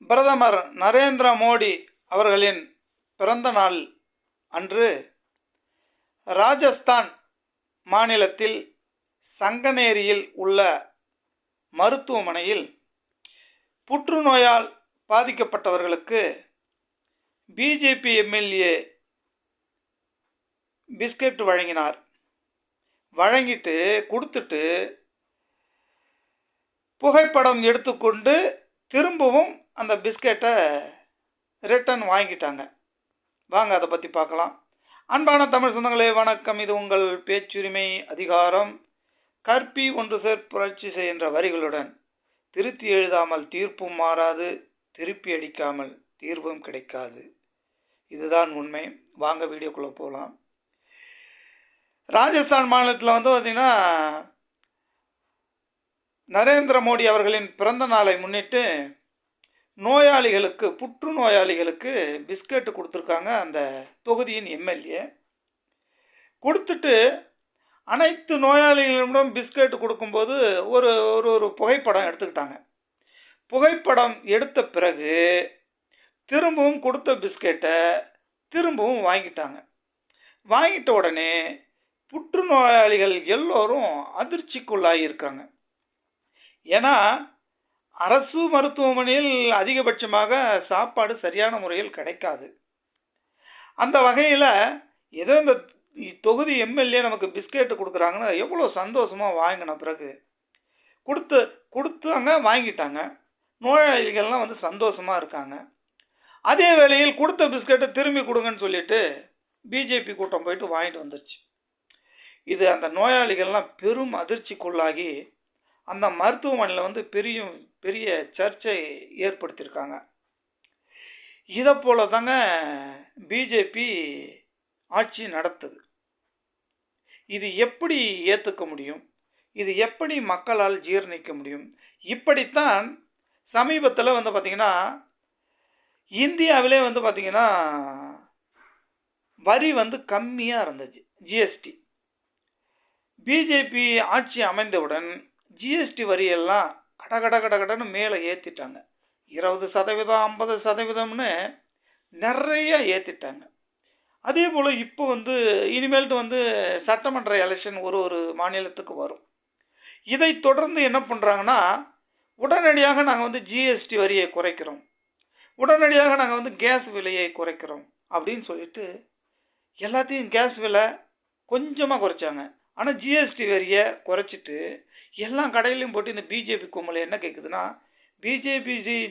பிரதமர் நரேந்திர மோடி அவர்களின் பிறந்த நாள் அன்று ராஜஸ்தான் மாநிலத்தில் சங்கனேரியில் உள்ள மருத்துவமனையில் புற்றுநோயால் பாதிக்கப்பட்டவர்களுக்கு பிஜேபி எம்எல்ஏ பிஸ்கட் வழங்கினார். வழங்கிட்டு கொடுத்துட்டு புகைப்படம் எடுத்துக்கொண்டு திரும்பவும் அந்த பிஸ்கெட்டை ரிட்டன் வாங்கிட்டாங்க. வாங்க அதை பற்றி பார்க்கலாம். அன்பான தமிழ் சொந்தங்களே வணக்கம். இது உங்கள் பேச்சுரிமை அதிகாரம். கற்பி ஒன்று சேர் புரட்சி செய்கின்ற வரிகளுடன் திருத்தி எழுதாமல் தீர்ப்பும் மாறாது திருப்பி அடிக்காமல் தீர்வும் கிடைக்காது. இதுதான் உண்மை. வாங்க வீடியோக்குள்ளே போகலாம். ராஜஸ்தான் மாநிலத்தில் வந்து பார்த்திங்கன்னா நரேந்திர மோடி அவர்களின் பிறந்த நாளை முன்னிட்டு நோயாளிகளுக்கு புற்றுநோயாளிகளுக்கு பிஸ்கட் கொடுத்துருக்காங்க அந்த தொகுதியின் எம்எல்ஏ. கொடுத்துட்டு அனைத்து நோயாளிகளிடம் பிஸ்கட் கொடுக்கும்போது ஒரு ஒரு ஒரு புகைப்படம் எடுத்துக்கிட்டாங்க. புகைப்படம் எடுத்த பிறகு திரும்பவும் கொடுத்த பிஸ்கெட்டை திரும்பவும் வாங்கிட்டாங்க. வாங்கிட்ட உடனே புற்றுநோயாளிகள் எல்லோரும் அதிர்ச்சிக்குள்ளாகி இருக்காங்க ஏன்னா அரசு மருத்துவமனையில் அதிகபட்சமாக சாப்பாடு சரியான முறையில் கிடைக்காது. அந்த வகையில் ஏதோ இந்த தொகுதி எம்எல்ஏ நமக்கு பிஸ்கெட்டு கொடுக்குறாங்கன்னு எவ்வளோ சந்தோஷமாக வாங்கின பிறகு கொடுத்து கொடுத்தாங்க வாங்கிட்டாங்க. நோயாளிகள்லாம் வந்து சந்தோஷமாக இருக்காங்க. அதே வேளையில் கொடுத்த பிஸ்கெட்டை திரும்பி கொடுங்கன்னு சொல்லிட்டு பிஜேபி கூட்டம் போயிட்டு வாங்கிட்டு வந்துருச்சு. இது அந்த நோயாளிகள்லாம் பெரும் அதிர்ச்சிக்குள்ளாகி அந்த மருத்துவமனையில் வந்து பெரிய பெரிய சர்ச்சை ஏற்படுத்தியிருக்காங்க. இதை போல தாங்க பிஜேபி ஆட்சி நடத்துது. இது எப்படி ஏற்றுக்க முடியும்? இது எப்படி மக்களால் ஜீரணிக்க முடியும்? இப்படித்தான் சமீபத்தில் வந்து பார்த்திங்கன்னா இந்தியாவிலே வந்து பார்த்திங்கன்னா வரி வந்து கம்மியாக இருந்துச்சு ஜிஎஸ்டி பிஜேபி ஆட்சி அமைந்தவுடன் ஜிஎஸ்டி வரியெல்லாம் கட கட கட கடன்னு மேலே ஏற்றிட்டாங்க இருபது சதவீதம் ஐம்பது சதவீதம்னு நிறைய ஏற்றிட்டாங்க அதே போல் இப்போ வந்து இனிமேல்ட்டு வந்து சட்டமன்ற எலெக்ஷன் ஒரு ஒரு மாநிலத்துக்கு வரும். இதை தொடர்ந்து என்ன பண்ணுறாங்கன்னா உடனடியாக நாங்கள் வந்து ஜிஎஸ்டி வரியை குறைக்கிறோம். உடனடியாக நாங்கள் வந்து கேஸ் விலையை குறைக்கிறோம் அப்படின்னு சொல்லிட்டு எல்லாத்தையும் கேஸ் விலை கொஞ்சமாக குறைச்சாங்க. ஆனால் ஜிஎஸ்டி வரியை குறைச்சிட்டு எல்லா கடையிலையும் போட்டு இந்த பிஜேபி கும்பல் என்ன கேட்குதுன்னா பிஜேபி ஜி